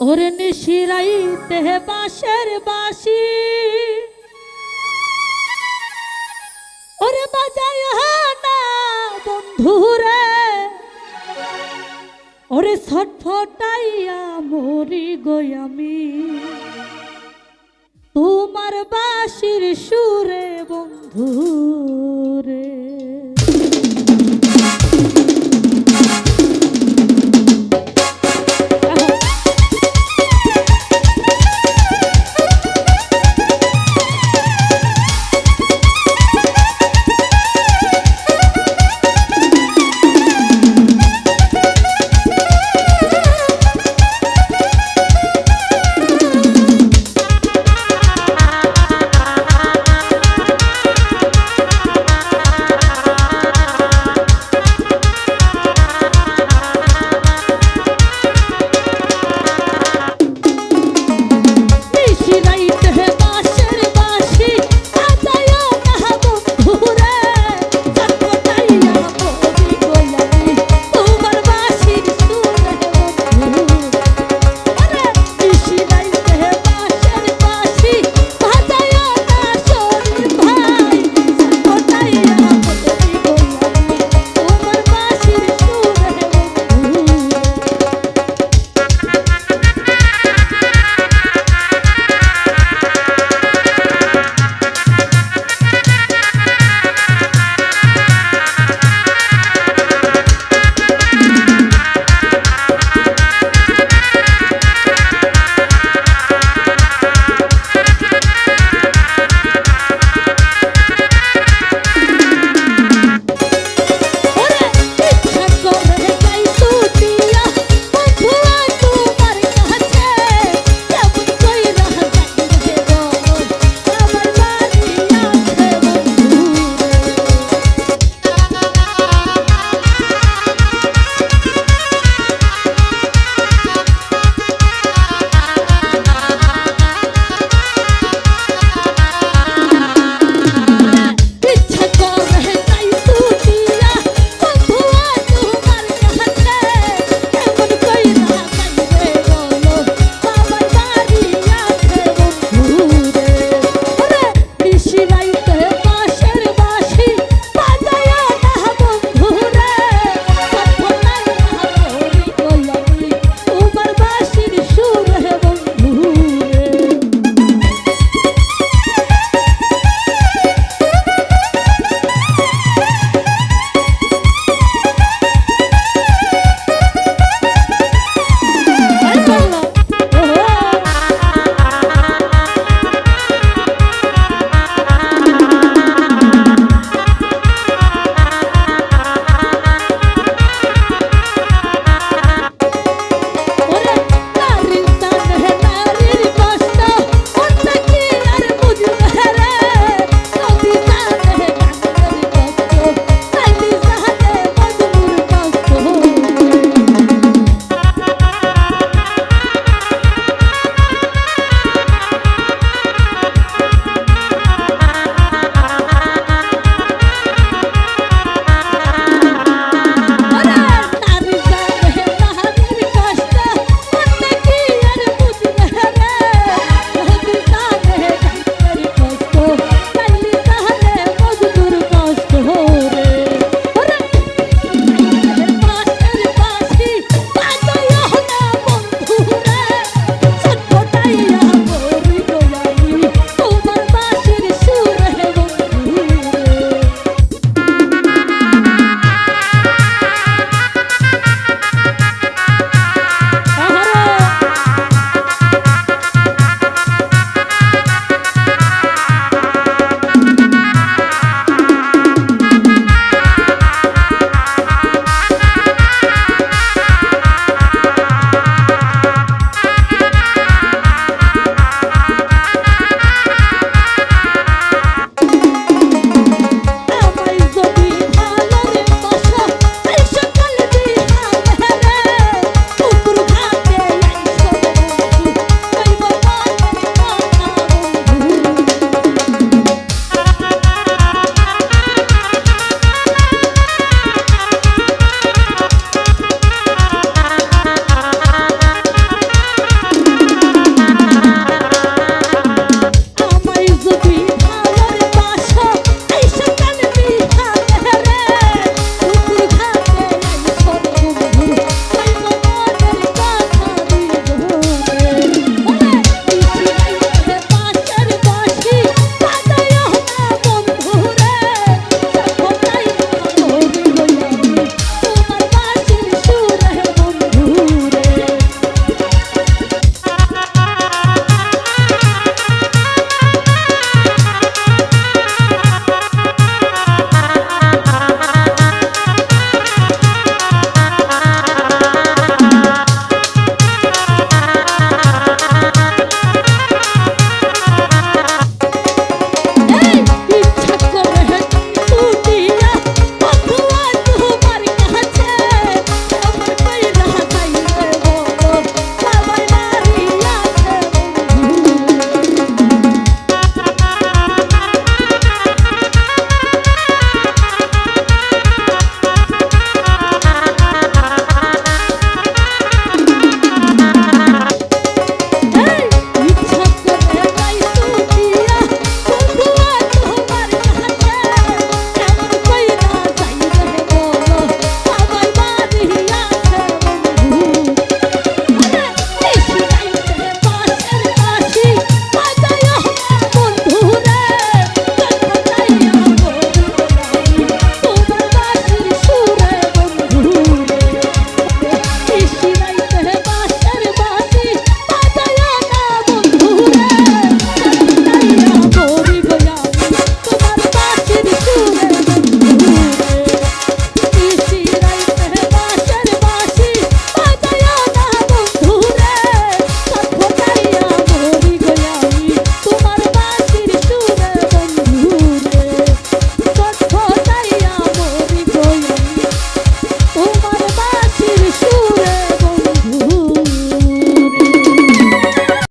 ওরে নিশিরাইতে বাঁশের বাসি ওরে বাজায় না বন্ধুরে ওরে ছটফটাইয়া মরি গই আমি। তোমার বাসির সুরে বন্ধু